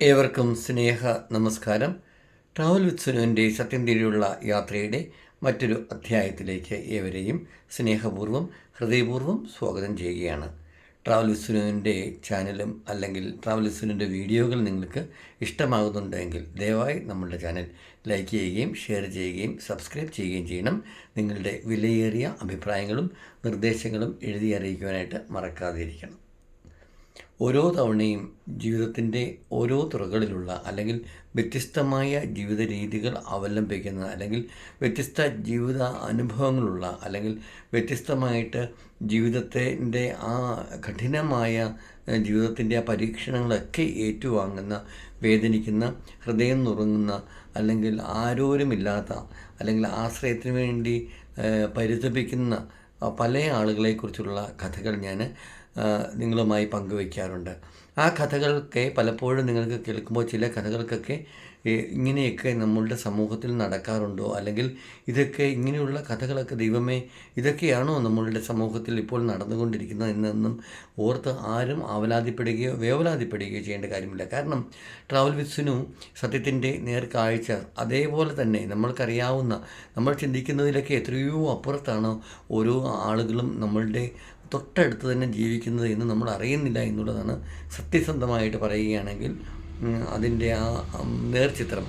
ഏവർക്കും സ്നേഹ നമസ്കാരം. Travel with സുനുവിന്റെ സത്യം തിരിയുള്ള യാത്രയുടെ മറ്റൊരു അധ്യായത്തിലേക്ക് ഏവരെയും സ്നേഹപൂർവം ഹൃദയപൂർവം സ്വാഗതം ചെയ്യുകയാണ്. ട്രാവൽ വിത്ത് സുനുവിന്റെ ചാനലും അല്ലെങ്കിൽ ട്രാവൽ വിത്ത് സുനുവിന്റെ വീഡിയോകൾ നിങ്ങൾക്ക് ഇഷ്ടമാകുന്നുണ്ടെങ്കിൽ ദയവായി നമ്മളുടെ ചാനൽ ലൈക്ക് ചെയ്യുകയും ഷെയർ ചെയ്യുകയും സബ്സ്ക്രൈബ് ചെയ്യുകയും ചെയ്യണം. നിങ്ങളുടെ വിലയേറിയ അഭിപ്രായങ്ങളും നിർദ്ദേശങ്ങളും എഴുതി അറിയിക്കുവാനായിട്ട് മറക്കാതിരിക്കണം. ഓരോ തവണയും ജീവിതത്തിന്റെ ഓരോ തുറകളിലുള്ള അല്ലെങ്കിൽ വ്യത്യസ്തമായ ജീവിത രീതികൾ അവലംബിക്കുന്ന അല്ലെങ്കിൽ വ്യത്യസ്ത ജീവിത അനുഭവങ്ങളുള്ള അല്ലെങ്കിൽ വ്യത്യസ്തമായിട്ട് ജീവിതത്തിന്റെ ആ കഠിനമായ ജീവിതത്തിന്റെ ആ പരീക്ഷണങ്ങളൊക്കെ ഏറ്റുവാങ്ങുന്ന വേദനിക്കുന്ന ഹൃദയം നുറുങ്ങുന്ന അല്ലെങ്കിൽ ആരോരുമില്ലാത്ത അല്ലെങ്കിൽ ആശ്രയത്തിന് വേണ്ടി പരിതപിക്കുന്ന പല ആളുകളെക്കുറിച്ചുള്ള കഥകൾ ഞാൻ നിങ്ങളുമായി പങ്കുവയ്ക്കാറുണ്ട്. ആ കഥകളൊക്കെ പലപ്പോഴും നിങ്ങൾക്ക് കേൾക്കുമ്പോൾ ചില കഥകൾക്കൊക്കെ ഇങ്ങനെയൊക്കെ നമ്മളുടെ സമൂഹത്തിൽ നടക്കാറുണ്ടോ? അല്ലെങ്കിൽ ഇതൊക്കെ ഇങ്ങനെയുള്ള കഥകളൊക്കെ ദൈവമേ ഇതൊക്കെയാണോ നമ്മളുടെ സമൂഹത്തിൽ ഇപ്പോൾ നടന്നുകൊണ്ടിരിക്കുന്നത് എന്നൊന്നും ഓർത്ത് ആരും ആവലാതിപ്പെടുകയോ വേവലാതിപ്പെടുകയോ ചെയ്യേണ്ട കാര്യമില്ല. കാരണം ട്രാവൽ വിത്സിനു സത്യത്തിന്റെ നേർക്കാഴ്ച അതേപോലെ തന്നെ നമ്മൾക്കറിയാവുന്ന നമ്മൾ ചിന്തിക്കുന്നതിലൊക്കെ എത്രയോ അപ്പുറത്താണ് ഓരോ ആളുകളും നമ്മളുടെ തൊട്ടടുത്ത് തന്നെ ജീവിക്കുന്നത് എന്ന് നമ്മൾ അറിയുന്നില്ല എന്നുള്ളതാണ് സത്യസന്ധമായിട്ട് പറയുകയാണെങ്കിൽ അതിന്റെ ആ നേർചിത്രം.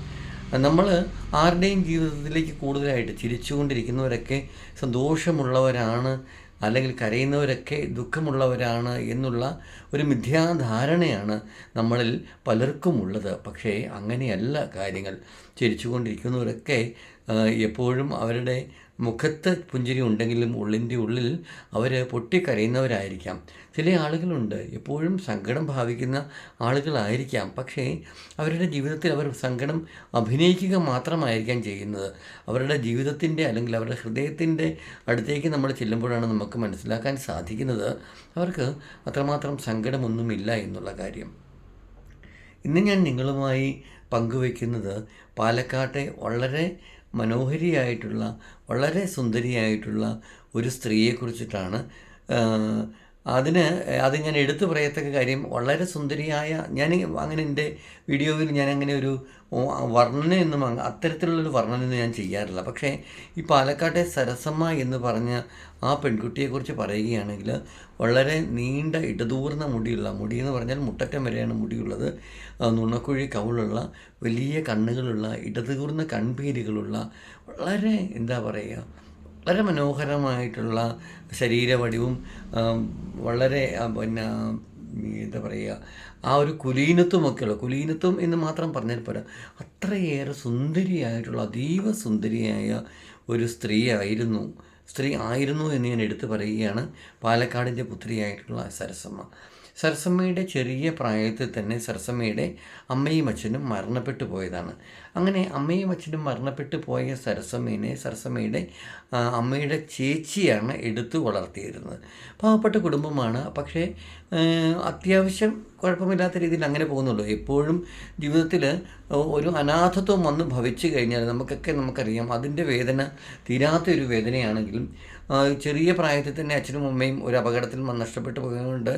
നമ്മൾ ആരുടെയും ജീവിതത്തിലേക്ക് കൂടുതലായിട്ട് ചിരിച്ചുകൊണ്ടിരിക്കുന്നവരൊക്കെ സന്തോഷമുള്ളവരാണ് അല്ലെങ്കിൽ കരയുന്നവരൊക്കെ ദുഃഖമുള്ളവരാണ് എന്നുള്ള ഒരു മിഥ്യാധാരണയാണ് നമ്മളിൽ പലർക്കും ഉള്ളത് പക്ഷേ അങ്ങനെയല്ല കാര്യങ്ങൾ. ചിരിച്ചുകൊണ്ടിരിക്കുന്നവരൊക്കെ എപ്പോഴും അവരുടെ മുഖത്ത് പുഞ്ചിരി ഉണ്ടെങ്കിലും ഉള്ളിന്റെ ഉള്ളിൽ അവർ പൊട്ടിക്കരയുന്നവരായിരിക്കാം. ചില ആളുകളുണ്ട്. എപ്പോഴും സങ്കടം ഭാവിക്കുന്ന ആളുകളായിരിക്കാം. പക്ഷേ അവരുടെ ജീവിതത്തിൽ അവർ സങ്കടം അഭിനയിക്കുക മാത്രമായിരിക്കാം ചെയ്യുന്നത്. അവരുടെ ജീവിതത്തിന്റെ അല്ലെങ്കിൽ അവരുടെ ഹൃദയത്തിന്റെ അടുത്തേക്ക് നമ്മൾ ചെല്ലുമ്പോഴാണ് നമുക്ക് മനസ്സിലാക്കാൻ സാധിക്കുന്നത് അവർക്ക് അത്രമാത്രം സങ്കടമൊന്നുമില്ല എന്നുള്ള കാര്യം. ഇന്ന് ഞാൻ നിങ്ങളുമായി പങ്കുവയ്ക്കുന്നത് പാലക്കാട്ടെ വളരെ മനോഹരിയായിട്ടുള്ള വളരെ സുന്ദരിയായിട്ടുള്ള ഒരു സ്ത്രീയെക്കുറിച്ചിട്ടാണ് അതിന് അത് ഞാൻ എടുത്തു പറയത്തക്ക കാര്യം വളരെ സുന്ദരിയായ ഞാൻ അങ്ങനെ എന്റെ വീഡിയോയിൽ ഞാൻ അങ്ങനെ ഒരു വർണനയൊന്നും അത്തരത്തിലുള്ളൊരു വർണനയൊന്നും ഞാൻ ചെയ്യാറില്ല. പക്ഷേ ഈ പാലക്കാട്ടെ സരസമ്മ എന്ന് പറഞ്ഞ ആ പെൺകുട്ടിയെക്കുറിച്ച് പറയുകയാണെങ്കിൽ വളരെ നീണ്ട ഇടതൂർന്ന മുടിയുള്ള മുടി എന്ന് പറഞ്ഞാൽ മുട്ടറ്റം വരെയാണ് മുടിയുള്ളത് നുണക്കുഴി കവിളുള്ള വലിയ കണ്ണുകളുള്ള ഇടതൂർന്ന കൺപീരുകളുള്ള വളരെ എന്താ പറയുക വളരെ മനോഹരമായിട്ടുള്ള ശരീരവടിവും വളരെ പിന്നെ എന്താ പറയുക ആ ഒരു കുലീനത്വമൊക്കെയുള്ള കുലീനത്വം എന്ന് മാത്രം പറഞ്ഞാൽ പോരാ അത്രയേറെ സുന്ദരിയായിട്ടുള്ള അതീവ സുന്ദരിയായ ഒരു സ്ത്രീ ആയിരുന്നു. സ്ത്രീ ആയിരുന്നു എന്ന് ഞാൻ എടുത്തു പറയുകയാണ്. പാലക്കാടിന്റെ പുത്രിയായിട്ടുള്ള സരസമ്മ. സരസമ്മയുടെ ചെറിയ പ്രായത്തിൽ തന്നെ സരസമ്മയുടെ അമ്മയും അച്ഛനും മരണപ്പെട്ടു പോയതാണ്. അങ്ങനെ അമ്മയും അച്ഛനും മരണപ്പെട്ടു പോയ സരസമ്മേനെ സരസമ്മയുടെ അമ്മയുടെ ചേച്ചിയാണ് എടുത്തു വളർത്തിയിരുന്നത്. പാവപ്പെട്ട കുടുംബമാണ്. പക്ഷേ അത്യാവശ്യം കുഴപ്പമില്ലാത്ത രീതിയിൽ അങ്ങനെ പോകുന്നുള്ളൂ. എപ്പോഴും ജീവിതത്തിൽ ഒരു അനാഥത്വം വന്ന് ഭവിച്ചു കഴിഞ്ഞാൽ നമുക്കൊക്കെ നമുക്കറിയാം അതിന്റെ വേദന തീരാത്തൊരു വേദനയാണെങ്കിലും ചെറിയ പ്രായത്തിൽ തന്നെ അച്ഛനും അമ്മയും ഒരു അപകടത്തിൽ നഷ്ടപ്പെട്ടു പോയതുകൊണ്ട്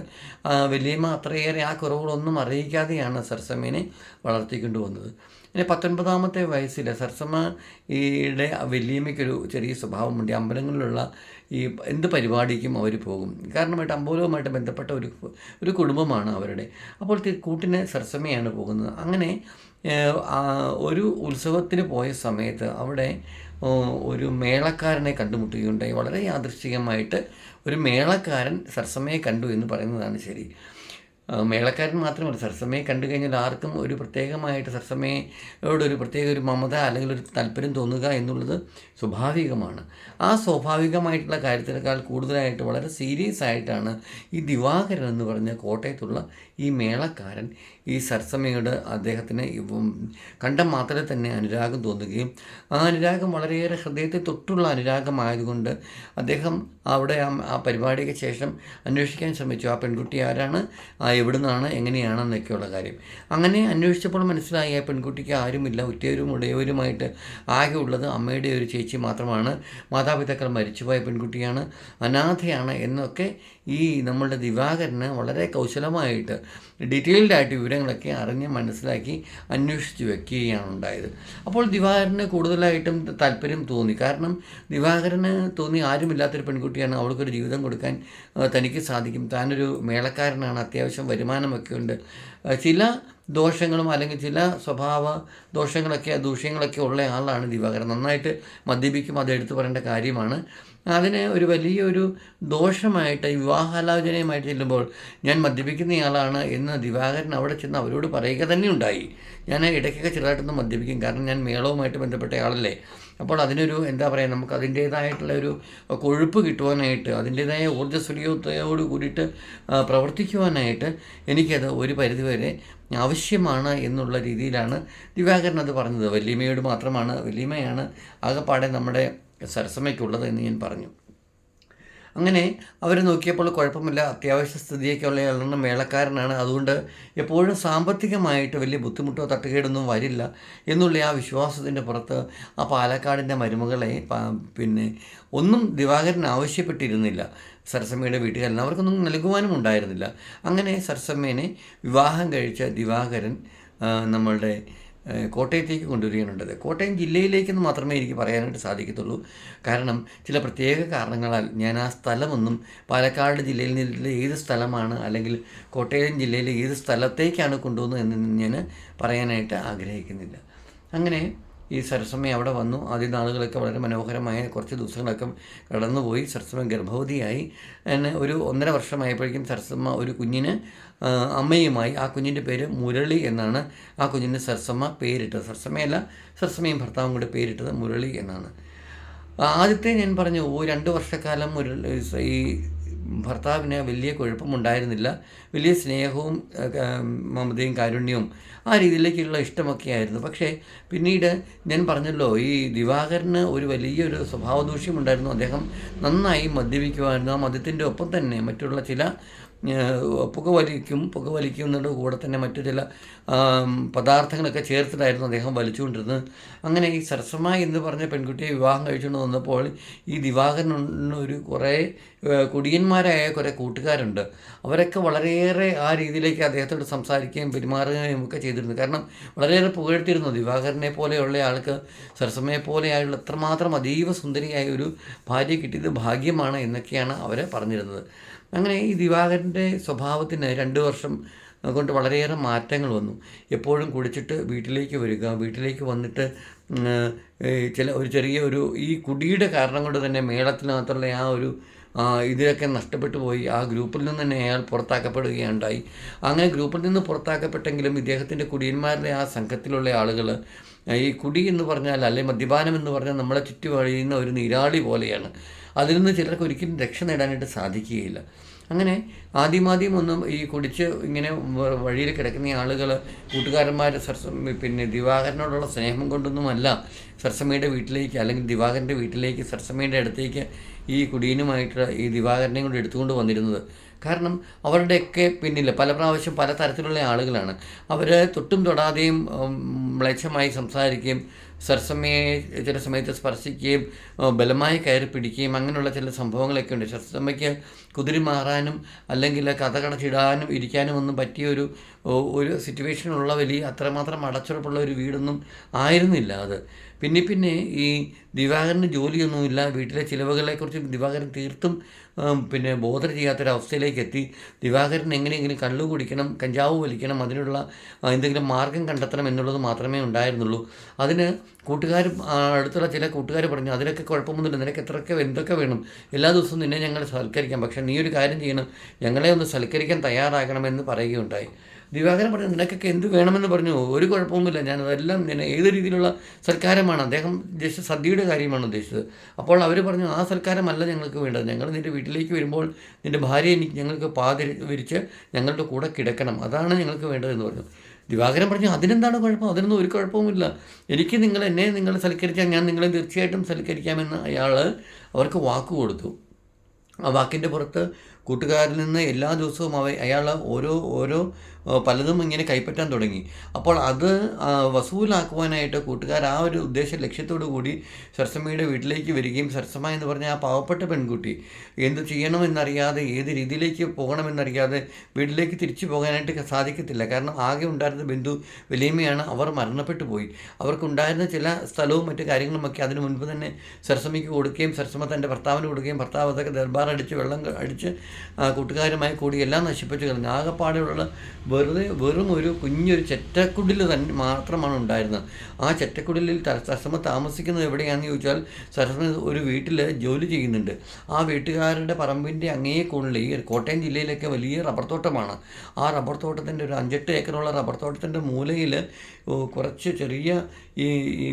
വലിയമ്മ അത്രയേറെ ആ കുറവുകളൊന്നും അറിയിക്കാതെയാണ് സർസമ്മേനെ വളർത്തിക്കൊണ്ടു വന്നത്. പിന്നെ പത്തൊൻപതാമത്തെ വയസ്സിൽ സർസമ്മയുടെ വലിയമ്മയ്ക്കൊരു ചെറിയ സ്വഭാവമുണ്ട്. അമ്പലങ്ങളിലുള്ള ഈ എന്ത് പരിപാടിക്കും അവർ പോകും. കാരണമായിട്ട് അമ്പലവുമായിട്ട് ബന്ധപ്പെട്ട ഒരു ഒരു കുടുംബമാണ് അവരുടെ. അപ്പോൾ കൂട്ടിന് സർസമയാണ് പോകുന്നത്. അങ്ങനെ ഒരു ഉത്സവത്തിന് പോയ സമയത്ത് അവിടെ ഒരു മേളക്കാരനെ കണ്ടുമുട്ടുകയുണ്ടായി. വളരെ യാദൃശ്ചികമായിട്ട് ഒരു മേളക്കാരൻ സർസമയെ കണ്ടു എന്ന് പറയുന്നതാണ് ശരി. മേളക്കാരൻ മാത്രമല്ല സർസമയെ കണ്ടു കഴിഞ്ഞാൽ ആർക്കും ഒരു പ്രത്യേകമായിട്ട് സർസമയോട് ഒരു പ്രത്യേക ഒരു മമത അല്ലെങ്കിൽ ഒരു താല്പര്യം തോന്നുക എന്നുള്ളത് സ്വാഭാവികമാണ്. ആ സ്വാഭാവികമായിട്ടുള്ള കാര്യത്തിനേക്കാൾ കൂടുതലായിട്ട് വളരെ സീരിയസ് ആയിട്ടാണ് ഈ ദിവാകരൻ എന്ന് പറഞ്ഞ കോട്ടയത്തുള്ള ഈ മേളക്കാരൻ ഈ സരസമ്മയോട് അദ്ദേഹത്തിന് കണ്ട മാത്രമേ തന്നെ അനുരാഗം തോന്നുകയും ആ അനുരാഗം വളരെയേറെ ഹൃദയത്തെ തൊട്ടുള്ള അനുരാഗമായതുകൊണ്ട് അദ്ദേഹം അവിടെ ആ പരിപാടിക്ക് ശേഷം അന്വേഷിക്കാൻ ശ്രമിച്ചു. ആ പെൺകുട്ടി ആരാണ്? എവിടുന്നാണ്? എങ്ങനെയാണെന്നൊക്കെയുള്ള കാര്യം. അങ്ങനെ അന്വേഷിച്ചപ്പോൾ മനസ്സിലായി ആ പെൺകുട്ടിക്ക് ആരുമില്ല. ഉറ്റയവരും ഉടയവരുമായിട്ട് ആകെ ഉള്ളത് അമ്മയുടെ ഒരു ചേച്ചി മാത്രമാണ്. മാതാപിതാക്കൾ മരിച്ചുപോയ പെൺകുട്ടിയാണ്. അനാഥയാണ് എന്നൊക്കെ ഈ നമ്മളുടെ ദിവാകരന് വളരെ കൗശലമായിട്ട് ഡീറ്റെയിൽഡായിട്ട് വിവരങ്ങളൊക്കെ അറിഞ്ഞ് മനസ്സിലാക്കി അന്വേഷിച്ച് വെക്കുകയാണ് ഉണ്ടായത്. അപ്പോൾ ദിവാകരന് കൂടുതലായിട്ടും താല്പര്യം തോന്നി. കാരണം ദിവാകരന് തോന്നി ആരുമില്ലാത്തൊരു പെൺകുട്ടിയാണ്. അവൾക്കൊരു ജീവിതം കൊടുക്കാൻ തനിക്ക് സാധിക്കും. താനൊരു മേളക്കാരനാണ്. അത്യാവശ്യം വരുമാനമൊക്കെ ഉണ്ട്. ചില ദോഷങ്ങളും അല്ലെങ്കിൽ ചില സ്വഭാവ ദോഷങ്ങളൊക്കെ ദൂഷ്യങ്ങളൊക്കെ ഉള്ള ആളാണ് ദിവാകരൻ. നന്നായിട്ട് മദ്യപിക്കും അത് എടുത്തു പറയേണ്ട കാര്യമാണ്. അതിനെ ഒരു വലിയൊരു ദോഷമായിട്ട് വിവാഹാലോചനയുമായിട്ട് ചെല്ലുമ്പോൾ ഞാൻ മദ്യപിക്കുന്നയാളാണ് എന്ന് ദിവാകരൻ അവിടെ ചെന്ന് അവരോട് പറയുക തന്നെ ഉണ്ടായി. ഞാൻ ഇടയ്ക്കൊക്കെ ചെറുതായിട്ടൊന്ന് മദ്യപിക്കും. കാരണം ഞാൻ മേളവുമായിട്ട് ബന്ധപ്പെട്ട ആളല്ലേ. അപ്പോൾ അതിനൊരു എന്താ പറയുക നമുക്ക് അതിന്റേതായിട്ടുള്ള ഒരു കൊഴുപ്പ് കിട്ടുവാനായിട്ട് അതിന്റേതായ ഊർജസ്വലീയതയോട് കൂടിയിട്ട് പ്രവർത്തിക്കുവാനായിട്ട് എനിക്കത് ഒരു പരിധിവരെ ആവശ്യമാണ് എന്നുള്ള രീതിയിലാണ് ദിവാകരൻ അത് പറഞ്ഞത്. വല്യമ്മയോട് മാത്രമാണ് വല്യമ്മയാണ് ആകെപ്പാടെ നമ്മുടെ സരസമ്മയ്ക്കുള്ളത് എന്ന് ഞാൻ പറഞ്ഞു. അങ്ങനെ അവർ നോക്കിയപ്പോൾ കുഴപ്പമില്ല. അത്യാവശ്യ സ്ഥിതിയൊക്കെ ഉള്ള ആളാണ് മേളക്കാരനാണ്. അതുകൊണ്ട് എപ്പോഴും സാമ്പത്തികമായിട്ട് വലിയ ബുദ്ധിമുട്ടോ തട്ടുകേടൊന്നും വരില്ല എന്നുള്ള ആ വിശ്വാസത്തിന്റെ പുറത്ത് ആ പാലക്കാടിന്റെ മരുമകളെ പിന്നെ ഒന്നും ദിവാകരൻ ആവശ്യപ്പെട്ടിരുന്നില്ല. സരസമ്മയുടെ വീട്ടുകാരൻ അവർക്കൊന്നും നൽകുവാനും ഉണ്ടായിരുന്നില്ല. അങ്ങനെ സരസമ്മേനെ വിവാഹം കഴിച്ച ദിവാകരൻ നമ്മളുടെ കോട്ടയത്തേക്ക് കൊണ്ടുവരികയാണുണ്ടത് കോട്ടയം ജില്ലയിലേക്കെന്ന് മാത്രമേ എനിക്ക് പറയാനായിട്ട് സാധിക്കത്തുള്ളൂ. കാരണം ചില പ്രത്യേക കാരണങ്ങളാൽ ഞാൻ ആ സ്ഥലമൊന്നും പാലക്കാട് ജില്ലയിൽ നിന്നുള്ള ഏത് സ്ഥലമാണ് അല്ലെങ്കിൽ കോട്ടയം ജില്ലയിലെ ഏത് സ്ഥലത്തേക്കാണ് കൊണ്ടുവന്നത് എന്ന് ഞാൻ പറയാനായിട്ട് ആഗ്രഹിക്കുന്നില്ല. അങ്ങനെ ഈ സരസമ്മ അവിടെ വന്നു. ആദ്യ നാളുകളൊക്കെ വളരെ മനോഹരമായ കുറച്ച് ദിവസങ്ങളൊക്കെ കടന്നുപോയി. സരസമ്മ ഗർഭവതിയായി. എന്നെ ഒരു ഒന്നര വർഷമായപ്പോഴേക്കും സരസമ്മ ഒരു കുഞ്ഞിന് അമ്മയുമായി ആ കുഞ്ഞിന്റെ പേര് മുരളി എന്നാണ് ആ കുഞ്ഞിന് സരസമ്മ പേരിട്ടത്. സരസമ്മയല്ല സരസമ്മയും ഭർത്താവും കൂടെ പേരിട്ടത് മുരളി എന്നാണ്. ആദ്യത്തെ ഞാൻ പറഞ്ഞു ഓ രണ്ട് വർഷക്കാലം മുരളി ഈ ഭർത്താവിന് വലിയ കുഴപ്പമുണ്ടായിരുന്നില്ല. വലിയ സ്നേഹവും മമതയും കാരുണ്യവും ആ രീതിയിലേക്കുള്ള ഇഷ്ടമൊക്കെ ആയിരുന്നു പക്ഷേ പിന്നീട് ഞാൻ പറഞ്ഞല്ലോ ഈ ദിവാകരന് ഒരു വലിയൊരു സ്വഭാവദൂഷ്യമുണ്ടായിരുന്നു അദ്ദേഹം നന്നായി മദ്യപിക്കുമായിരുന്നു. ആ മദ്യത്തിന്റെ ഒപ്പം തന്നെ മറ്റുള്ള ചില പുകവലിക്കും പുകവലിക്കുന്നതിന്റെ കൂടെ തന്നെ മറ്റു ചില പദാർത്ഥങ്ങളൊക്കെ ചേർത്തിട്ടായിരുന്നു അദ്ദേഹം വലിച്ചുകൊണ്ടിരുന്നത്. അങ്ങനെ ഈ സരസമ്മ എന്ന് പറഞ്ഞ പെൺകുട്ടിയെ വിവാഹം കഴിച്ചുകൊണ്ട് വന്നപ്പോൾ ഈ ദിവാകരനൊരു കുറേ കുടിയന്മാരായ കുറേ കൂട്ടുകാരുണ്ട്. അവരൊക്കെ വളരെയേറെ ആ രീതിയിലേക്ക് അദ്ദേഹത്തോട് സംസാരിക്കുകയും പെരുമാറുകയും ഒക്കെ ചെയ്തിരുന്നു. കാരണം വളരെയേറെ പുകഴ്ത്തിയിരുന്നു. ദിവാകരനെ പോലെയുള്ള ആൾക്ക് സരസമ്മയെ പോലെയായുള്ള എത്രമാത്രം അതീവ സുന്ദരിയായ ഒരു ഭാര്യ കിട്ടിയത് ഭാഗ്യമാണ് എന്നൊക്കെയാണ് അവർ പറഞ്ഞിരുന്നത്. അങ്ങനെ ഈ ദിവാകരന്റെ സ്വഭാവത്തിന് രണ്ട് വർഷം കൊണ്ട് വളരെയേറെ മാറ്റങ്ങൾ വന്നു. എപ്പോഴും കുടിച്ചിട്ട് വീട്ടിലേക്ക് വരിക വീട്ടിലേക്ക് വന്നിട്ട് ചില ഒരു ചെറിയ ഒരു ഈ കുടിയുടെ കാരണം കൊണ്ട് തന്നെ മേളത്തിനകത്തുള്ള ആ ഒരു ഇതിലൊക്കെ നഷ്ടപ്പെട്ടു പോയി. ആ ഗ്രൂപ്പിൽ നിന്ന് തന്നെ അയാൾ പുറത്താക്കപ്പെടുകയുണ്ടായി. അങ്ങനെ ഗ്രൂപ്പിൽ നിന്ന് പുറത്താക്കപ്പെട്ടെങ്കിലും ഇദ്ദേഹത്തിന്റെ കുടിയന്മാരുടെ ആ സംഘത്തിലുള്ള ആളുകൾ ഈ കുടി എന്ന് പറഞ്ഞാൽ അല്ലെ മദ്യപാനം എന്ന് പറഞ്ഞാൽ നമ്മളെ ചുറ്റി വഴിയുന്ന ഒരു നീരാളി പോലെയാണ്. അതിൽ നിന്ന് ചിലർക്ക് ഒരിക്കലും രക്ഷ നേടാനായിട്ട് സാധിക്കുകയില്ല. അങ്ങനെ ആദ്യമാദ്യം ഒന്നും ഈ കുടിച്ച് ഇങ്ങനെ വഴിയിൽ കിടക്കുന്ന ആളുകൾ കൂട്ടുകാരന്മാർ സർസ പിന്നെ ദിവാകരനോടുള്ള സ്നേഹം കൊണ്ടൊന്നുമല്ല സർസമ്മയുടെ വീട്ടിലേക്ക് അല്ലെങ്കിൽ ദിവാകരന്റെ വീട്ടിലേക്ക് സർസമ്മയുടെ അടുത്തേക്ക് ഈ കുടിയനുമായിട്ട് ഈ ദിവാകരനെയും കൊണ്ട് എടുത്തുകൊണ്ട് വന്നിരുന്നത്. കാരണം അവരുടെയൊക്കെ പിന്നിൽ പല പ്രാവശ്യം പല തരത്തിലുള്ള ആളുകളാണ്. അവർ തൊട്ടും തൊടാതെയും മ്ലേച്ഛമായി സംസാരിക്കുകയും സർസമയെ ചില സമയത്ത് സ്പർശിക്കുകയും ബലമായി കയറി പിടിക്കുകയും അങ്ങനെയുള്ള ചില സംഭവങ്ങളൊക്കെ ഉണ്ട്. സർസമയ്ക്ക് കുതിരി മാറാനും അല്ലെങ്കിൽ കഥ കടച്ചിടാനും ഇരിക്കാനും ഒന്നും പറ്റിയ ഒരു ഒരു സിറ്റുവേഷനുള്ള വലിയ അത്രമാത്രം അടച്ചുറപ്പുള്ള ഒരു വീടൊന്നും ആയിരുന്നില്ല അത്. പിന്നെ പിന്നെ ഈ ദിവാകരന് ജോലിയൊന്നുമില്ല. വീട്ടിലെ ചിലവുകളെക്കുറിച്ച് ദിവാകരൻ തീർത്തും പിന്നെ ബോധം ചെയ്യാത്തൊരവസ്ഥയിലേക്ക് എത്തി ദിവാകരൻ എങ്ങനെയെങ്കിലും കള്ളു കുടിക്കണം കഞ്ചാവ് വലിക്കണം അതിനുള്ള എന്തെങ്കിലും മാർഗം കണ്ടെത്തണം എന്നുള്ളത് മാത്രമേ ഉണ്ടായിരുന്നുള്ളൂ. അതിന് കൂട്ടുകാർ അടുത്തുള്ള ചില കൂട്ടുകാർ പറഞ്ഞു അതിലൊക്കെ കുഴപ്പമൊന്നുമില്ല. നിനക്ക് എത്രയൊക്കെ എന്തൊക്കെ വേണം? എല്ലാ ദിവസവും നിന്നെ ഞങ്ങൾ സൽക്കരിക്കാം. പക്ഷേ നീ ഒരു കാര്യം ചെയ്യണം. ഞങ്ങളെ ഒന്ന് സൽക്കരിക്കാൻ തയ്യാറാകണമെന്ന് പറയുകയുണ്ടായി. ദിവാകരൻ പറഞ്ഞു നിനക്കൊക്കെ എന്ത് വേണമെന്ന് പറഞ്ഞു? ഒരു കുഴപ്പമൊന്നുമില്ല. ഞാൻ അതെല്ലാം ഞാൻ ഏത് രീതിയിലുള്ള സൽക്കാരമാണ് അദ്ദേഹം ജസ്റ്റ് സദ്യയുടെ കാര്യമാണ് ഉദ്ദേശിച്ചത്. അപ്പോൾ അവർ പറഞ്ഞു ആ സൽക്കാരമല്ല ഞങ്ങൾക്ക് വേണ്ടത്. ഞങ്ങൾ നിന്റെ വീട്ടിലേക്ക് വരുമ്പോൾ നിന്റെ ഭാര്യ എനിക്ക് ഞങ്ങൾക്ക് പാതി വിരിച്ച് ഞങ്ങളുടെ കൂടെ കിടക്കണം. അതാണ് ഞങ്ങൾക്ക് വേണ്ടതെന്ന് പറഞ്ഞു. ദിവാകരൻ പറഞ്ഞു അതിനെന്താണ് കുഴപ്പം? അതിനൊന്നും ഒരു കുഴപ്പവുമില്ല. എനിക്ക് നിങ്ങൾ എന്നെ നിങ്ങൾ സൽക്കരിച്ചാൽ ഞാൻ നിങ്ങളെ തീർച്ചയായിട്ടും സൽക്കരിക്കാമെന്ന് അയാൾ അവർക്ക് വാക്ക് കൊടുത്തു. ആ വാക്കിന്റെ പുറത്ത് കൂട്ടുകാരിൽ നിന്ന് എല്ലാ ദിവസവും അവ അയാൾ ഓരോ ഓരോ പലതും ഇങ്ങനെ കൈപ്പറ്റാൻ തുടങ്ങി. അപ്പോൾ അത് വസൂലാക്കുവാനായിട്ട് കൂട്ടുകാർ ആ ഒരു ഉദ്ദേശ ലക്ഷ്യത്തോടു കൂടി സരസമ്മയുടെ വീട്ടിലേക്ക് വരികയും സരസമ്മ എന്ന് പറഞ്ഞ ആ പാവപ്പെട്ട പെൺകുട്ടി എന്ത് ചെയ്യണമെന്നറിയാതെ ഏത് രീതിയിലേക്ക് പോകണമെന്നറിയാതെ വീട്ടിലേക്ക് തിരിച്ചു പോകാനായിട്ട് സാധിക്കത്തില്ല. കാരണം ആകെ ഉണ്ടായിരുന്ന ബന്ധു വലിയമ്മയാണ് അവർ മരണപ്പെട്ടു പോയി. അവർക്കുണ്ടായിരുന്ന ചില സ്ഥലവും മറ്റു കാര്യങ്ങളുമൊക്കെ അതിനു മുൻപ് തന്നെ സരസമ്മയ്ക്ക് കൊടുക്കുകയും സരസമ്മ തന്റെ ഭർത്താവിന് കൊടുക്കുകയും ഭർത്താവ് അതൊക്കെ ദർബാർ അടിച്ച് വെള്ളം അടിച്ച് കൂട്ടുകാരുമായി കൂടി എല്ലാം നശിപ്പിച്ചു കളഞ്ഞു. ആകെപ്പാടെയുള്ള വെറുതെ വെറും ഒരു കുഞ്ഞൊരു ചെറ്റക്കുടിൽ തന്നെ മാത്രമാണ് ഉണ്ടായിരുന്നത്. ആ ചെറ്റക്കുടിലിൽ ത- താമസിക്കുന്നത് എവിടെയാണെന്ന് ചോദിച്ചാൽ സരസമ്മ ഒരു വീട്ടിൽ ജോലി ചെയ്യുന്നുണ്ട്. ആ വീട്ടുകാരുടെ പറമ്പിന്റെ അങ്ങേ കൂണിൽ ഈ കോട്ടയം ജില്ലയിലൊക്കെ വലിയ റബ്ബർ തോട്ടമാണ്. ആ റബ്ബർ തോട്ടത്തിന്റെ ഒരു അഞ്ചെട്ട് ഏക്കറുള്ള റബ്ബർ തോട്ടത്തിന്റെ മൂലയിൽ കുറച്ച് ചെറിയ ഈ ഈ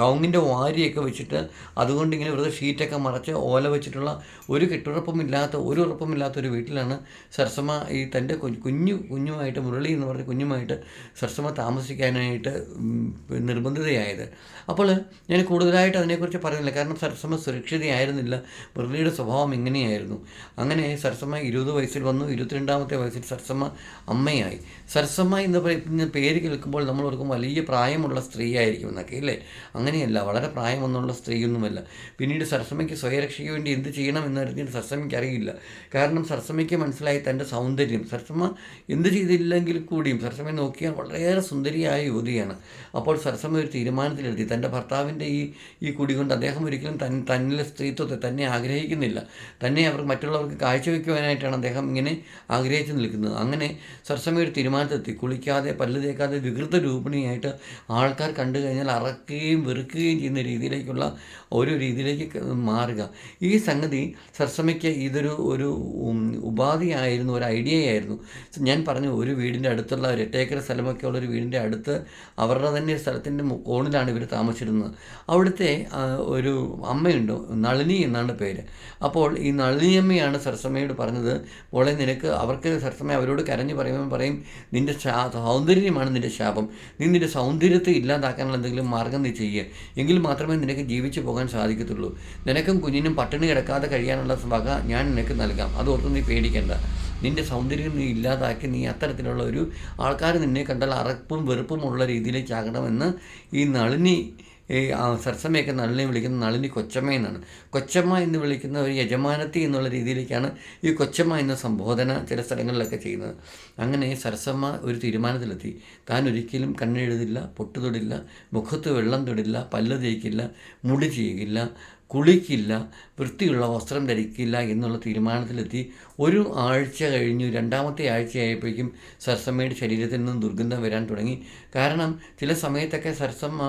കവുങ്ങിന്റെ വാരിയൊക്കെ വെച്ചിട്ട് അതുകൊണ്ട് ഇങ്ങനെ വെറുതെ ഷീറ്റൊക്കെ മറച്ച് ഓല വെച്ചിട്ടുള്ള ഒരു കെട്ടുറപ്പുമില്ലാത്ത ഒരു ഉറപ്പുമില്ലാത്ത ഒരു വീട്ടിലാണ് സരസമ്മ ഈ തന്റെ കുഞ്ഞു കുഞ്ഞുമായിട്ട് മുരളി എന്ന് പറഞ്ഞ കുഞ്ഞുമായിട്ട് സരസമ്മ താമസിക്കാനായിട്ട് നിർബന്ധിതയായത്. അപ്പോൾ ഞാൻ കൂടുതലായിട്ട് അതിനെക്കുറിച്ച് പറയുന്നില്ല. കാരണം സരസമ്മ സുരക്ഷിതയായിരുന്നില്ല. മുരളിയുടെ സ്വഭാവം ഇങ്ങനെയായിരുന്നു. അങ്ങനെ സരസമ്മ ഇരുപത് വയസ്സിൽ വന്നു. ഇരുപത്തിരണ്ടാമത്തെ വയസ്സിൽ സരസമ്മ അമ്മയായി. സരസമ്മ എന്ന് പേര് കേൾക്കുമ്പോൾ നമ്മൾ ഓർക്കും വലിയ പ്രായമുള്ള സ്ത്രീയായിരിക്കും എന്നൊക്കെ ഇല്ലേ അങ്ങനെയല്ല. വളരെ പ്രായമൊന്നുള്ള സ്ത്രീയൊന്നുമല്ല. പിന്നീട് സരസമ്മയ്ക്ക് സ്വയരക്ഷയ്ക്ക് വേണ്ടി എന്ത് ചെയ്യണം എന്നറിഞ്ഞിട്ട് സരസമ്മയ്ക്ക് അറിയില്ല. കാരണം സരസമ്മയ്ക്ക് മനസ്സിലായി തന്റെ സൗന്ദര്യം. സരസമ്മ എന്ത് ചെയ്തില്ലെങ്കിൽ കൂടിയും സരസമ്മയെ നോക്കിയാൽ വളരെയേറെ സുന്ദരിയായ യുവതിയാണ്. അപ്പോൾ സരസമ്മ ഒരു തീരുമാനത്തിലെത്തി. തന്റെ ഭർത്താവിന്റെ ഈ ഈ കുടി കൊണ്ട് അദ്ദേഹം ഒരിക്കലും തൻ തന്നിലെ സ്ത്രീത്വത്തെ തന്നെ ആഗ്രഹിക്കുന്നില്ല. തന്നെ അവർ മറ്റുള്ളവർക്ക് കാഴ്ചവെക്കുവാനായിട്ടാണ് അദ്ദേഹം ഇങ്ങനെ ആഗ്രഹിച്ചു നിൽക്കുന്നത്. അങ്ങനെ സരസമ്മ ഒരു തീരുമാനത്തിലെത്തി. കുളിക്കാതെ പല്ല് തേക്കാതെ വികൃത രൂപിണിയായിട്ട് ആൾക്കാർ കണ്ടു കഴിഞ്ഞാൽ അറക്കുകയും വെറുക്കുകയും ചെയ്യുന്ന രീതിയിലേക്കുള്ള ഒരു രീതിയിലേക്ക് മാറുക. ഈ സംഗതി സരസമ്മയ്ക്ക് ഇതൊരു ഒരു ഉപാധിയായിരുന്നു ഒരു ഐഡിയ ആയിരുന്നു ഞാൻ പറഞ്ഞു ഒരു വീടിന്റെ അടുത്തുള്ള ഒരു എട്ടേക്കർ സ്ഥലമൊക്കെ ഉള്ള ഒരു വീടിന്റെ അടുത്ത് അവരുടെ തന്നെ സ്ഥലത്തിന്റെ കോണിലാണ് ഇവർ താമസിച്ചിരുന്നത്. അവിടുത്തെ ഒരു അമ്മയുണ്ട് നളിനി എന്നാണ് പേര്. അപ്പോൾ ഈ നളിനിയമ്മയാണ് സരസമ്മയോട് പറഞ്ഞത് മോളെ നിനക്ക് അവർക്ക് സരസമ്മ അവരോട് കരഞ്ഞു പറയുമ്പോൾ പറയും നിന്റെ സൗന്ദര്യമാണ് നിന്റെ ശാപം. നീ നിന്റെ സൗന്ദര്യത്തെ ഇല്ലാതാക്കാനുള്ള എന്തെങ്കിലും മാർഗം നീ ചെയ്യുക എങ്കിൽ മാത്രമേ നിനക്ക് ജീവിച്ചു പോകാൻ സാധിക്കത്തുള്ളൂ. നിനക്കും കുഞ്ഞിനും പട്ടിണി കിടക്കാതെ കഴിയാനുള്ള വക ഞാൻ നിനക്ക് നൽകാം. അത് ഓർത്ത് നീ പേടിക്കേണ്ട. നിന്റെ സൗന്ദര്യം നീ ഇല്ലാതാക്കി നീ അത്തരത്തിലുള്ള ഒരു ആൾക്കാർ നിന്നെ കണ്ടാൽ അറപ്പും വെറുപ്പും വെറുപ്പുമുള്ള രീതിയിലേക്കാകണമെന്ന് ഈ നളിനി ഈ ആ നളിനി വിളിക്കുന്ന നളിനി കൊച്ചമ്മ എന്നാണ്. കൊച്ചമ്മ എന്ന് വിളിക്കുന്ന ഒരു യജമാനത്തി എന്നുള്ള രീതിയിലേക്കാണ് ഈ കൊച്ചമ്മ എന്ന സംബോധന ചില സ്ഥലങ്ങളിലൊക്കെ ചെയ്യുന്നത്. അങ്ങനെ സരസമ്മ ഒരു തീരുമാനത്തിലെത്തി. താൻ ഒരിക്കലും കണ്ണെഴുതില്ല പൊട്ടു തൊടില്ല മുഖത്ത് വെള്ളം തൊടില്ല പല്ല് തേക്കില്ല മുടി ചെയ്യില്ല കുളിക്കില്ല വൃത്തിയുള്ള വസ്ത്രം ധരിക്കില്ല എന്നുള്ള തീരുമാനത്തിലെത്തി. ഒരു ആഴ്ച കഴിഞ്ഞു. രണ്ടാമത്തെ ആഴ്ചയായപ്പോഴേക്കും സരസമ്മയുടെ ശരീരത്തിൽ നിന്നും ദുർഗന്ധം വരാൻ തുടങ്ങി. കാരണം ചില സമയത്തൊക്കെ സരസമ്മ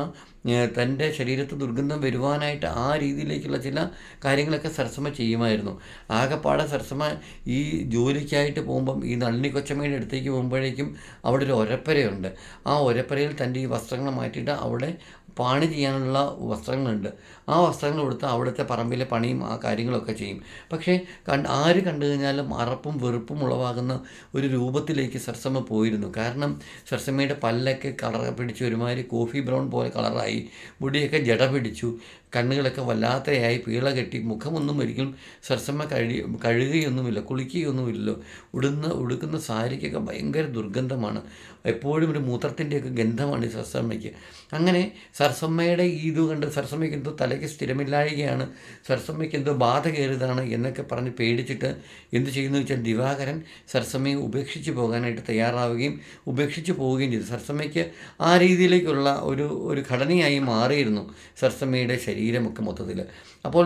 ഏഹ്, തന്റെ ശരീരത്ത് ദുർഗന്ധം വരുവാനായിട്ട് ആ രീതിയിലേക്കുള്ള ചില കാര്യങ്ങളൊക്കെ സരസമ്മ ചെയ്യുമായിരുന്നു. ആകെപ്പാടെ സരസമ്മ ഈ ജോലിക്കായിട്ട് പോകുമ്പം ഈ നളിനി കൊച്ചമ്മയുടെ അടുത്തേക്ക് പോകുമ്പോഴേക്കും അവിടെ ഒരു ഒരപ്പരയുണ്ട്. ആ ഒരപ്പരയിൽ തന്റെ ഈ വസ്ത്രങ്ങൾ മാറ്റിയിട്ട് അവിടെ പാണി ചെയ്യാനുള്ള വസ്ത്രങ്ങളുണ്ട്. ആ വസ്ത്രങ്ങൾ കൊടുത്ത് അവിടുത്തെ പറമ്പിലെ പണിയും ആ കാര്യങ്ങളൊക്കെ ചെയ്യും. പക്ഷേ കണ്ട് ആര് കണ്ടു കഴിഞ്ഞാലും അറപ്പും വെറുപ്പും ഉളവാകുന്ന ഒരു രൂപത്തിലേക്ക് സർസമ്മ പോയിരുന്നു. കാരണം സർസമ്മയുടെ പല്ലൊക്കെ കളർ പിടിച്ച് ഒരുമാതിരി കോഫി ബ്രൗൺ പോലെ കളറായി മുടിയൊക്കെ ജട പിടിച്ചു. കണ്ണുകളൊക്കെ വല്ലാത്തയായി പീള കെട്ടി മുഖമൊന്നും ഒരിക്കലും സർസമ്മ കഴി കഴുകുകയൊന്നുമില്ല കുളിക്കുകയൊന്നുമില്ലല്ലോ. ഉടുന്ന ഉടുക്കുന്ന സാരിക്കൊക്കെ ഭയങ്കര ദുർഗന്ധമാണ്. എപ്പോഴും ഒരു മൂത്രത്തിന്റെയൊക്കെ ഗന്ധമാണ് ഈ സർസമ്മയ്ക്ക് അങ്ങനെ സർസമ്മയുടെ ഈ ഇത് കണ്ട് സർസമ്മയ്ക്ക് എന്തോ തലയ്ക്ക് സ്ഥിരമില്ലായകയാണ് സർസമ്മയ്ക്ക് എന്തോ ബാധ കയറിയതാണ് എന്നൊക്കെ പറഞ്ഞ് പേടിച്ചിട്ട് എന്ത് ചെയ്യുന്നു വെച്ചാൽ ദിവാകരൻ സർസമ്മയെ ഉപേക്ഷിച്ച് പോകാനായിട്ട് തയ്യാറാവുകയും ഉപേക്ഷിച്ച് പോവുകയും ചെയ്തു. സർസമ്മയ്ക്ക് ആ രീതിയിലേക്കുള്ള ഒരു ഒരു ഘടനയായി മാറിയിരുന്നു സരസമ്മയുടെ ശരീരമൊക്കെ മൊത്തത്തിൽ അപ്പോൾ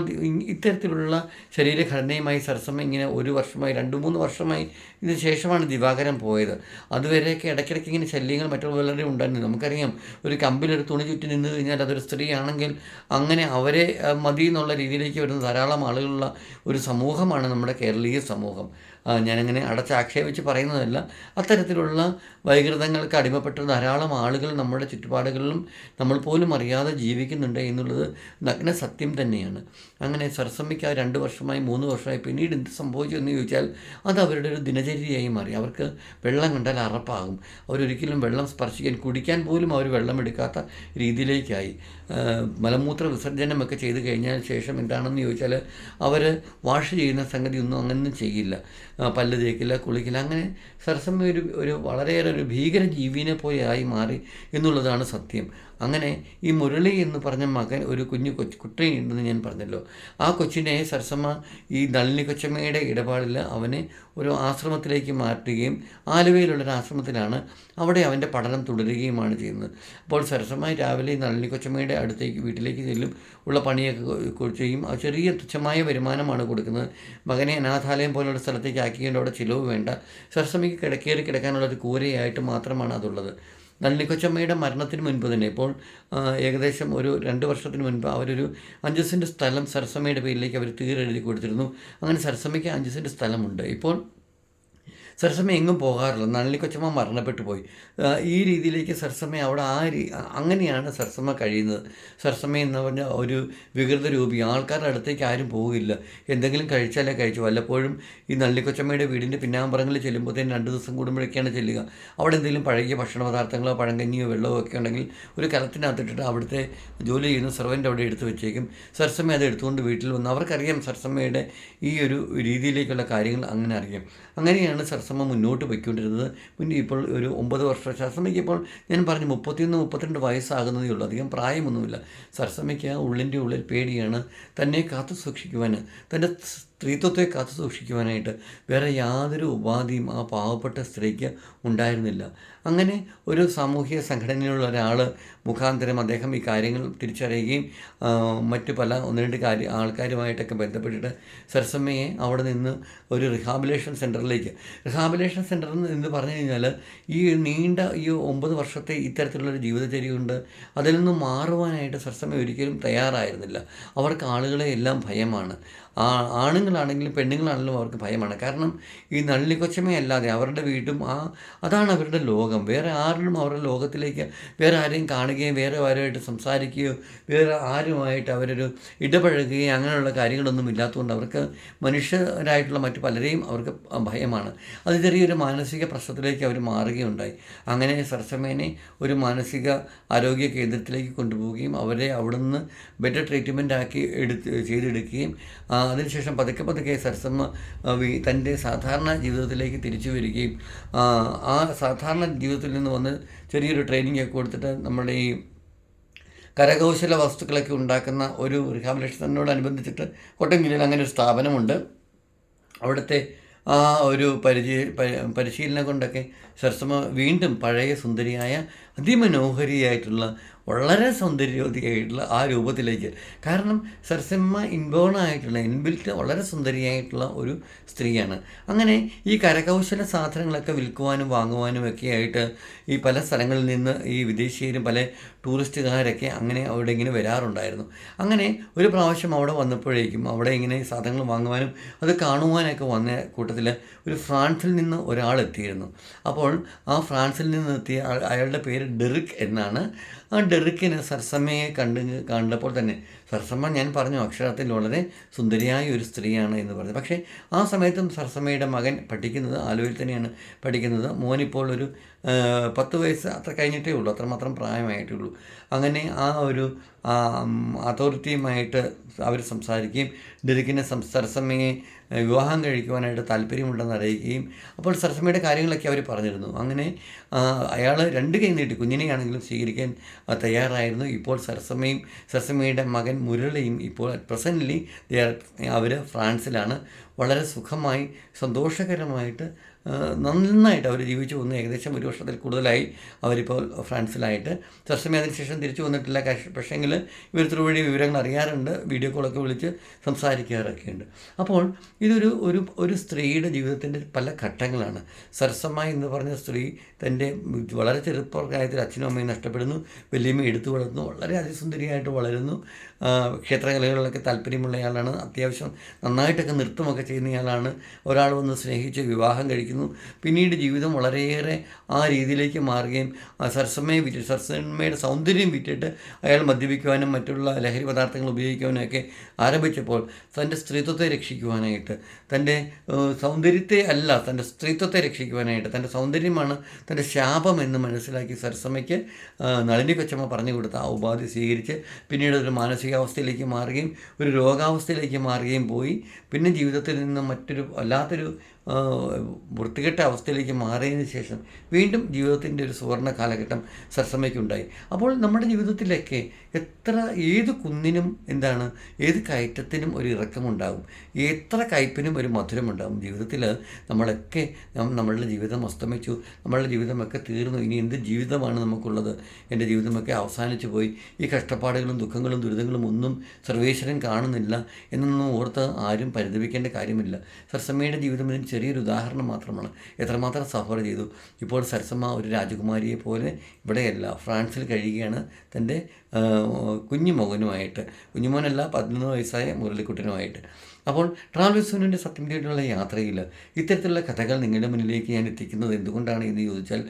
ഇത്തരത്തിലുള്ള ശരീരഘടനയുമായി സരസമ്മ ഇങ്ങനെ ഒരു വർഷമായി രണ്ട് മൂന്ന് വർഷമായി ഇതിന് ശേഷമാണ് ദിവാകരൻ പോയത്. അതുവരെയൊക്കെ ഇടയ്ക്കിടയ്ക്ക് ഇങ്ങനെ ശല്യങ്ങൾ മറ്റുള്ളവരുടെ ഉണ്ടായിരുന്നു. നമുക്കറിയാം ഒരു കമ്പിലൊരു തുണി ചുറ്റി നിന്ന് കഴിഞ്ഞാൽ അതൊരു സ്ത്രീയാണെങ്കിൽ അങ്ങനെ അവരെ മതി എന്നുള്ള രീതിയിലേക്ക് വരുന്ന ധാരാളം ആളുകളുള്ള ഒരു സമൂഹമാണ് നമ്മുടെ കേരളീയ സമൂഹം. ഞാനങ്ങനെ അടച്ചാക്ഷേപിച്ച് പറയുന്നതല്ല. അത്തരത്തിലുള്ള വൈകൃതങ്ങൾക്ക് അടിമപ്പെട്ട ധാരാളം ആളുകൾ നമ്മുടെ ചുറ്റുപാടുകളിലും നമ്മൾ പോലും അറിയാതെ ജീവിക്കുന്നുണ്ട് എന്നുള്ളത് നഗ്ന സത്യം തന്നെയാണ്. അങ്ങനെ സരസമ്മയ്ക്ക് രണ്ട് വർഷമായി മൂന്ന് വർഷമായി പിന്നീട് എന്ത് സംഭവിച്ചു എന്ന് ചോദിച്ചാൽ അത് അവരുടെ ഒരു ദിനചര്യയായി മാറി. അവർക്ക് വെള്ളം കണ്ടാൽ അറപ്പാകും. അവരൊരിക്കലും വെള്ളം സ്പർശിക്കാൻ കുടിക്കാൻ പോലും അവർ വെള്ളം എടുക്കാത്ത രീതിയിലേക്കായി മലമൂത്ര വിസർജനമൊക്കെ ചെയ്ത് കഴിഞ്ഞാൽ ശേഷം എന്താണെന്ന് ചോദിച്ചാൽ അവർ വാഷ് ചെയ്യുന്ന സംഗതി ഒന്നും അങ്ങനെയൊന്നും ചെയ്യില്ല. പല്ല് തേക്കില്ല കുളിക്കില്ല അങ്ങനെ സരസമ്മ ഒരു ഒരു വളരെയേറെ ഒരു ഭീകര ജീവിനെ ആയി മാറി എന്നുള്ളതാണ് സത്യം. അങ്ങനെ ഈ മുരളി എന്ന് പറഞ്ഞ മകൻ ഒരു കുഞ്ഞു കൊച്ചു കുട്ടിയുണ്ടെന്ന് ഞാൻ പറഞ്ഞല്ലോ. ആ കൊച്ചിനെ സരസമ്മ ഈ നളിനി കൊച്ചമ്മയുടെ ഇടപാടിൽ അവനെ ഒരു ആശ്രമത്തിലേക്ക് മാറ്റുകയും ആലുവയിലുള്ളൊരു ആശ്രമത്തിലാണ് അവിടെ അവന്റെ പഠനം തുടരുകയുമാണ് ചെയ്യുന്നത്. അപ്പോൾ സരസമ്മ രാവിലെ നളിനി കൊച്ചമ്മയുടെ അടുത്തേക്ക് വീട്ടിലേക്ക് ചെല്ലും ഉള്ള പണിയൊക്കെ ചെയ്യും. ചെറിയ തുച്ഛമായ വരുമാനമാണ് കൊടുക്കുന്നത്. മകനെ അനാഥാലയം പോലുള്ള സ്ഥലത്തേക്ക് ആക്കിയതുകൊണ്ട് അവിടെ ചിലവ് വേണ്ട. സരസമ്മയ്ക്ക് കിടക്കേറി കിടക്കാനുള്ള ഒരു കൂരയായിട്ട് മാത്രമാണ് അതുള്ളത്. നളിനി കൊച്ചമ്മയുടെ മരണത്തിന് മുൻപ് തന്നെ ഇപ്പോൾ ഏകദേശം ഒരു രണ്ട് വർഷത്തിന് മുൻപ് അവരൊരു അഞ്ച് സെന്റ് സ്ഥലം സരസമ്മയുടെ പേരിലേക്ക് അവർ തീരെഴുതി കൊടുത്തിരുന്നു. അങ്ങനെ സരസമ്മയ്ക്ക് അഞ്ച് സെന്റ് സ്ഥലമുണ്ട്. ഇപ്പോൾ സരസമ്മ എങ്ങും പോകാറില്ല. നള്ളിക്കൊച്ചമ്മ കൊച്ചമ്മ മരണപ്പെട്ടു പോയി. ഈ രീതിയിലേക്ക് സരസമ്മ അവിടെ ആ അങ്ങനെയാണ് സരസമ്മ കഴിയുന്നത്. സരസമ്മ എന്ന് പറഞ്ഞ ഒരു വികൃത രൂപി. ആൾക്കാരുടെ അടുത്തേക്ക് ആരും പോകില്ല. എന്തെങ്കിലും കഴിച്ചാലേ കഴിച്ചു. വല്ലപ്പോഴും ഈ നള്ളിക്കൊച്ചമ്മയുടെ കൊച്ചമ്മയുടെ വീടിന്റെ പിന്നാമ്പറങ്ങളിൽ ചെല്ലുമ്പോഴത്തേന് രണ്ട് ദിവസം കൂടുമ്പോഴൊക്കെയാണ് ചെല്ലുക. അവിടെ എന്തെങ്കിലും പഴകിയ ഭക്ഷണ പദാർത്ഥങ്ങളോ പഴങ്കഞ്ഞിയോ വെള്ളമോ ഒക്കെ ഉണ്ടെങ്കിൽ ഒരു കലത്തിനകത്തിട്ടിട്ട് അവിടുത്തെ ജോലി ചെയ്യുന്ന സെർവന്റ് അവിടെ എടുത്തു വെച്ചേക്കും. സരസമ്മ അത് എടുത്തുകൊണ്ട് വീട്ടിൽ വന്ന് അവർക്കറിയാം സരസമ്മയുടെ ഈ ഒരു രീതിയിലേക്കുള്ള കാര്യങ്ങൾ അങ്ങനെ അറിയാം. അങ്ങനെയാണ് സരസമ്മ മുന്നോട്ട് പോയിക്കൊണ്ടിരുന്നത്? പിന്നെ ഇപ്പോൾ ഒരു ഒമ്പത് വർഷ സരസമ്മയ്ക്ക് ഇപ്പോൾ ഞാൻ പറഞ്ഞു മുപ്പത്തിയൊന്ന് മുപ്പത്തിരണ്ട് വയസ്സാകുന്നതേ ഉള്ളൂ. അധികം പ്രായമൊന്നുമില്ല. സരസമ്മയ്ക്ക് ഉള്ളിന്റെ ഉള്ളിൽ പേടിയാണ് തന്നെ കാത്തു സൂക്ഷിക്കുവാൻ തന്റെ സ്ത്രീത്വത്തെ കാത്തു സൂക്ഷിക്കുവാനായിട്ട് വേറെ യാതൊരു ഉപാധിയും ആ പാവപ്പെട്ട സ്ത്രീക്ക് ഉണ്ടായിരുന്നില്ല. അങ്ങനെ ഒരു സാമൂഹിക സംഘടനയിലുള്ള ഒരാൾ മുഖാന്തരം അദ്ദേഹം ഈ കാര്യങ്ങൾ തിരിച്ചറിയുകയും മറ്റു പല ഒന്ന് രണ്ട് കാര്യ ആൾക്കാരുമായിട്ടൊക്കെ ബന്ധപ്പെട്ടിട്ട് സരസമ്മയെ അവിടെ നിന്ന് ഒരു റിഹാബിലേഷൻ സെന്ററിലേക്ക് റിഹാബിലേഷൻ സെന്റർ എന്ന് പറഞ്ഞു കഴിഞ്ഞാൽ ഈ നീണ്ട ഈ ഒമ്പത് വർഷത്തെ ഇത്തരത്തിലുള്ളൊരു ജീവിതചര്യമുണ്ട് അതിൽ നിന്ന് മാറുവാനായിട്ട് സരസമ്മ ഒരിക്കലും തയ്യാറായിരുന്നില്ല. അവർക്ക് ആളുകളെ എല്ലാം ഭയമാണ്. ആണുങ്ങളാണെങ്കിലും പെണ്ണുങ്ങളാണെങ്കിലും അവർക്ക് ഭയമാണ്. കാരണം ഈ നള്ളിക്കൊച്ചമേ അല്ലാതെ അവരുടെ വീട്ടും ആ അതാണ് അവരുടെ ലോകം. വേറെ ആരിലും അവരുടെ ലോകത്തിലേക്ക് വേറെ ആരെയും കാണുകയും വേറെ ആരുമായിട്ട് സംസാരിക്കുകയോ വേറെ ആരുമായിട്ട് അവരൊരു ഇടപഴകുകയും അങ്ങനെയുള്ള കാര്യങ്ങളൊന്നും ഇല്ലാത്തതുകൊണ്ട് അവർക്ക് മനുഷ്യരായിട്ടുള്ള മറ്റു പലരെയും അവർക്ക് ഭയമാണ്. അത് ചെറിയൊരു മാനസിക പ്രശ്നത്തിലേക്ക് അവർ മാറുകയുണ്ടായി. അങ്ങനെ സർസമേനെ ഒരു മാനസിക ആരോഗ്യ കേന്ദ്രത്തിലേക്ക് കൊണ്ടുപോവുകയും അവരെ അവിടുന്ന് ബെറ്റർ ട്രീറ്റ്മെന്റ് ആക്കി എടുത്ത് ചെയ്തെടുക്കുകയും അതിനുശേഷം പതുക്കെ പതുക്കെ വി- തന്റെ സാധാരണ ജീവിതത്തിലേക്ക് തിരിച്ചു വരികയും ആ സാധാരണ ജീവിതത്തിൽ നിന്ന് വന്ന് ചെറിയൊരു ട്രെയിനിങ് ഒക്കെ കൊടുത്തിട്ട് നമ്മുടെ ഈ കരകൗശല വസ്തുക്കളൊക്കെ ഉണ്ടാക്കുന്ന ഒരു റിഹാബിലേഷൻ സെന്ററിനോടനുബന്ധിച്ചിട്ട് കോട്ടയം ജില്ലയിൽ അങ്ങനെ ഒരു സ്ഥാപനമുണ്ട്. അവിടുത്തെ ആ ഒരു പരിചയ പരിശീലനം കൊണ്ടൊക്കെ സരസമ്മ വീണ്ടും പഴയ സുന്ദരിയായ അതിമനോഹരിയായിട്ടുള്ള വളരെ സൗന്ദര്യവതിയായിട്ടുള്ള ആ രൂപത്തിലേക്ക്. കാരണം സരസമ്മ ഇൻബോൺ ആയിട്ടുള്ള ഇൻബിൽറ്റ് വളരെ സുന്ദരിയായിട്ടുള്ള ഒരു സ്ത്രീയാണ്. അങ്ങനെ ഈ കരകൗശല സാധനങ്ങളൊക്കെ വിൽക്കുവാനും വാങ്ങുവാനും ഒക്കെ ആയിട്ട് ഈ പല സ്ഥലങ്ങളിൽ നിന്ന് ഈ വിദേശീയരും പല ടൂറിസ്റ്റുകാരൊക്കെ അങ്ങനെ അവിടെ ഇങ്ങനെ വരാറുണ്ടായിരുന്നു. അങ്ങനെ ഒരു പ്രാവശ്യം അവിടെ വന്നപ്പോഴേക്കും അവിടെ ഇങ്ങനെ സാധനങ്ങൾ വാങ്ങുവാനും അത് കാണുവാനൊക്കെ വന്ന കൂട്ടത്തിൽ ഒരു ഫ്രാൻസിൽ നിന്ന് ഒരാൾ എത്തിയിരുന്നു. അപ്പോൾ ആ ഫ്രാൻസിൽ നിന്ന് എത്തിയ അയാളുടെ പേര് ഡെറിക് എന്നാണ്. ആ ഡെറിക്കിന് സർസമയെ കണ്ട് കണ്ടപ്പോൾ തന്നെ സർസമ്മ ഞാൻ പറഞ്ഞു അക്ഷരത്തിൽ വളരെ സുന്ദരിയായ ഒരു സ്ത്രീയാണ് എന്ന് പറഞ്ഞു. പക്ഷേ ആ സമയത്തും സർസമ്മയുടെ മകൻ പഠിക്കുന്നത് ആലുവയിൽ തന്നെയാണ് പഠിക്കുന്നത്. മോനിപ്പോൾ ഒരു പത്ത് വയസ്സ് അത്ര കഴിഞ്ഞിട്ടേ ഉള്ളൂ അത്രമാത്രം പ്രായമായിട്ടേ ഉള്ളൂ. അങ്ങനെ ആ ഒരു അതോറിറ്റിയുമായിട്ട് അവർ സംസാരിക്കുകയും ഡെറിക്കിനെ സം സരസമ്മയെ വിവാഹം കഴിക്കുവാനായിട്ട് താല്പര്യമുണ്ടെന്ന് അറിയിക്കുകയും അപ്പോൾ സരസമ്മയുടെ കാര്യങ്ങളൊക്കെ അവർ പറഞ്ഞിരുന്നു. അങ്ങനെ അയാൾ രണ്ട് കൈ നീട്ടി കുഞ്ഞിനെയാണെങ്കിലും സ്വീകരിക്കാൻ തയ്യാറായിരുന്നു. ഇപ്പോൾ സരസമ്മയും സരസമ്മയുടെ മകൻ മുരളിയും ഇപ്പോൾ പ്രസന്റ്ലി അവർ ഫ്രാൻസിലാണ്. വളരെ സുഖമായി സന്തോഷകരമായിട്ട് നന്നായിട്ട് അവർ ജീവിച്ചു വന്നു ഏകദേശം ഒരു വർഷത്തിൽ കൂടുതലായി അവരിപ്പോൾ ഫ്രാൻസിലായിട്ട്. തത്സമയം അതിനുശേഷം തിരിച്ചു വന്നിട്ടില്ല. പക്ഷേങ്കിൽ ഇവർ ത്രൂ വഴി വിവരങ്ങൾ അറിയാറുണ്ട്. വീഡിയോ കോളൊക്കെ വിളിച്ച് സംസാരിക്കാറൊക്കെ ഉണ്ട് അപ്പോൾ ഇതൊരു ഒരു ഒരു സ്ത്രീയുടെ ജീവിതത്തിന്റെ പല ഘട്ടങ്ങളാണ്. സരസമ്മ എന്ന് പറഞ്ഞ സ്ത്രീ തന്റെ വളരെ ചെറുപ്പപ്രായത്തിൽ അച്ഛനും അമ്മയും നഷ്ടപ്പെടുന്നു. വലിയമ്മ എടുത്തു വളർന്നു. വളരെ അതിസുന്ദരിയായിട്ട് വളരുന്നു. ക്ഷേത്രകലകളിലൊക്കെ താല്പര്യമുള്ളയാളാണ് അത്യാവശ്യം നന്നായിട്ടൊക്കെ നൃത്തമൊക്കെ ചെയ്യുന്നയാളാണ് ഒരാൾ വന്ന് സ്നേഹിച്ച് വിവാഹം കഴിക്കുന്നു പിന്നീട് ജീവിതം വളരെയേറെ ആ രീതിയിലേക്ക് മാറുകയും സരസമ്മയെ വിറ്റ് സരസമ്മയുടെ സൗന്ദര്യം വിറ്റിട്ട് അയാൾ മദ്യപിക്കുവാനും മറ്റുള്ള ലഹരി പദാർത്ഥങ്ങൾ ഉപയോഗിക്കുവാനൊക്കെ ആരംഭിച്ചപ്പോൾ തന്റെ സ്ത്രീത്വത്തെ രക്ഷിക്കുവാനായിട്ട് തന്റെ സൗന്ദര്യത്തെ അല്ല തന്റെ സ്ത്രീത്വത്തെ രക്ഷിക്കുവാനായിട്ട് തന്റെ സൗന്ദര്യമാണ് തന്റെ ശാപം എന്ന് മനസ്സിലാക്കി സരസമ്മയ്ക്ക് നളിനി കൊച്ചമ്മ പറഞ്ഞു കൊടുത്ത ആ ഉപാധി സ്വീകരിച്ച് പിന്നീട് ഒരു മാനസികാവസ്ഥയിലേക്ക് മാറുകയും ഒരു രോഗാവസ്ഥയിലേക്ക് മാറുകയും പോയി. പിന്നെ ജീവിതത്തിൽ നിന്ന് മറ്റൊരു വല്ലാത്തൊരു വൃത്തികെട്ട അവസ്ഥയിലേക്ക് മാറിയതിന് ശേഷം വീണ്ടും ജീവിതത്തിന്റെ ഒരു സുവർണ കാലഘട്ടം സർസമയ്ക്കുണ്ടായി അപ്പോൾ നമ്മുടെ ജീവിതത്തിലൊക്കെ എത്ര ഏത് കുന്നിനും എന്താണ് ഏത് കയറ്റത്തിനും ഒരു ഇറക്കമുണ്ടാകും. എത്ര കയ്പിനും ഒരു മധുരമുണ്ടാകും. ജീവിതത്തിൽ നമ്മളൊക്കെ നമ്മളുടെ ജീവിതം അസ്തമിച്ചു നമ്മളുടെ ജീവിതമൊക്കെ തീർന്നു. ഇനി എന്ത് ജീവിതമാണ് നമുക്കുള്ളത്? എന്റെ ജീവിതമൊക്കെ അവസാനിച്ചു പോയി. ഈ കഷ്ടപ്പാടുകളും ദുഃഖങ്ങളും ദുരിതങ്ങളും ഒന്നും സർവേശ്വരൻ കാണുന്നില്ല എന്നൊന്നും ഓർത്ത് ആരും പരിതപിക്കേണ്ട കാര്യമില്ല. സർസമ്മയുടെ ജീവിതം ചെറിയൊരു ഉദാഹരണം മാത്രമാണ്. എത്രമാത്രം സഫർ ചെയ്തു. ഇപ്പോൾ സരസമ്മ ഒരു രാജകുമാരിയെ പോലെ ഇവിടെയല്ല. ഫ്രാൻസിൽ കഴിയുകയാണ് തന്റെ കുഞ്ഞു മകനുമായിട്ട്. കുഞ്ഞുമോനല്ല പതിനൊന്ന് വയസ്സായ മുരളിക്കുട്ടനുമായിട്ട്. അപ്പോൾ ട്രാവൽ സൂനിന്റെ സത്യം തേടിയുള്ള യാത്രയിൽ ഇത്തരത്തിലുള്ള കഥകൾ നിങ്ങളുടെ മുന്നിലേക്ക് ഞാൻ എത്തിക്കുന്നത് എന്തുകൊണ്ടാണ് എന്ന് ചോദിച്ചാൽ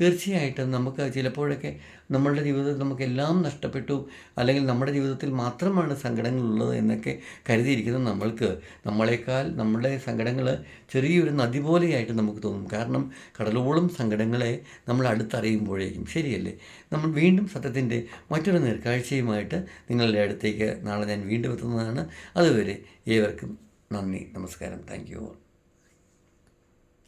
തീർച്ചയായിട്ടും നമുക്ക് ചിലപ്പോഴൊക്കെ നമ്മളുടെ ജീവിതത്തിൽ നമുക്കെല്ലാം നഷ്ടപ്പെട്ടു അല്ലെങ്കിൽ നമ്മുടെ ജീവിതത്തിൽ മാത്രമാണ് സങ്കടങ്ങളുള്ളത് എന്നൊക്കെ കരുതിയിരിക്കുന്ന നമ്മൾക്ക് നമ്മളെക്കാൾ നമ്മുടെ സങ്കടങ്ങൾ ചെറിയൊരു നദി പോലെയായിട്ട് നമുക്ക് തോന്നും. കാരണം കടലോളം സങ്കടങ്ങളെ നമ്മൾ അടുത്തറിയുമ്പോഴേക്കും ശരിയല്ലേ? നമ്മൾ വീണ്ടും സത്യത്തിന്റെ മറ്റൊരു നേർക്കാഴ്ചയുമായിട്ട് നിങ്ങളുടെ അടുത്തേക്ക് നാളെ ഞാൻ വീണ്ടും എത്തുന്നതാണ്. അതുവരെ ഏവർക്കും നന്ദി നമസ്കാരം. Thank you.